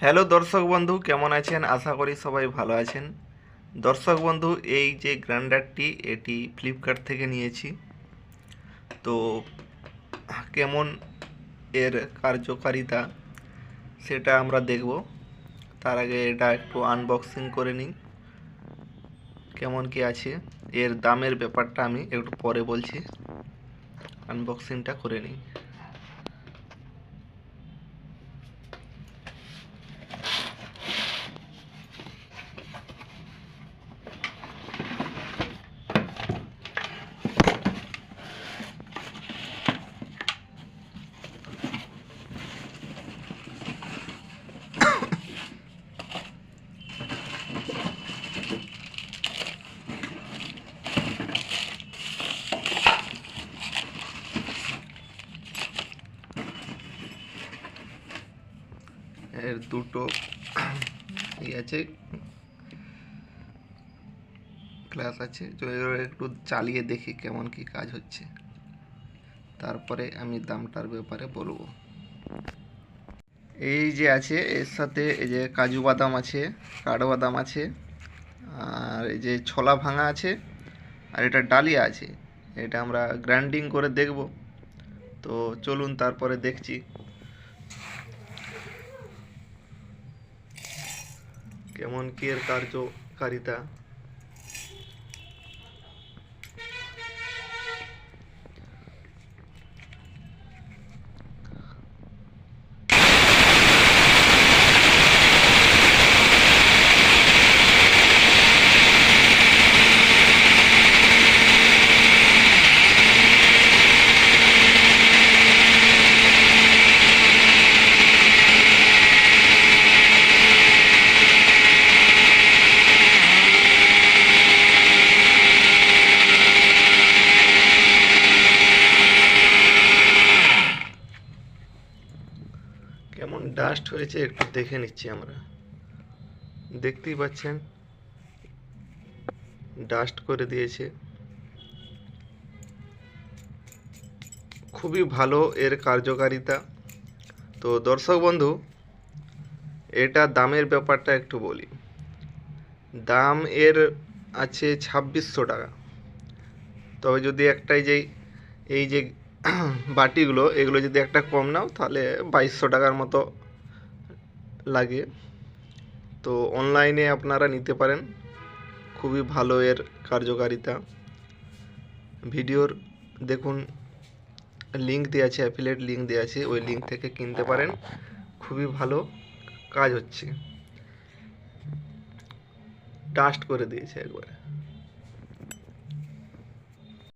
Hello দর্শক বন্ধু, কেমন আছেন? আশা করি সবাই ভালো আছেন। দর্শক বন্ধু, এই যে গ্রাইন্ডারটি এটি ফ্লিপকার্ট থেকে নিয়েছি। তো, কেমন এর কার্যকারিতা সেটা আমরা দেখব। তার আগে এটা একটু আনবক্সিং করে নিই। কেমন কি আছে, এর দামের ব্যাপারটা আমি একটু পরে বলছি। আনবক্সিংটা করে নিই। এর দুটো ই আছে। ক্লাস আছে। একটু চালিয়ে দেখি কেমন কি কাজ হচ্ছে। তারপরে আমি দামটার ব্যাপারে বলব। এই যে আছে, এর সাথে এই যে কাজু বাদাম আছে কাঠবাদাম আছে, আর এই যে ছোলা ভাঙা আছে, আর এটা ডালিয়া আছে। এটা আমরা গ্রাইন্ডিং করে দেখব। তো চলুন তারপরে দেখছি। কেমন কি এর কার্যকারিতা কেমন ডাস্ট হয়েছে, একটু দেখে নিচ্ছি আমরা। দেখতেই পাচ্ছেন ডাস্ট করে দিয়েছে। খুবই ভালো এর কার্যকারিতা। তো দর্শক বন্ধু, এটা দামের ব্যাপারটা একটু বলি। দাম এর আছে ছাব্বিশশো টাকা। তবে যদি একটাই যেই, এই যে বাটিগুলো, এগুলো যদি একটা কম নাও, তাহলে বাইশশো টাকার মতো লাগে। তো অনলাইনে আপনারা নিতে পারেন। খুবই ভালো এর কার্যকারিতা। ভিডিওর দেখুন লিঙ্ক দেওয়া আছে অ্যাফিলেট লিঙ্ক দেওয়া আছে, ওই লিঙ্ক থেকে কিনতে পারেন। খুবই ভালো কাজ হচ্ছে। ডাস্ট করে দিয়েছে একবারে।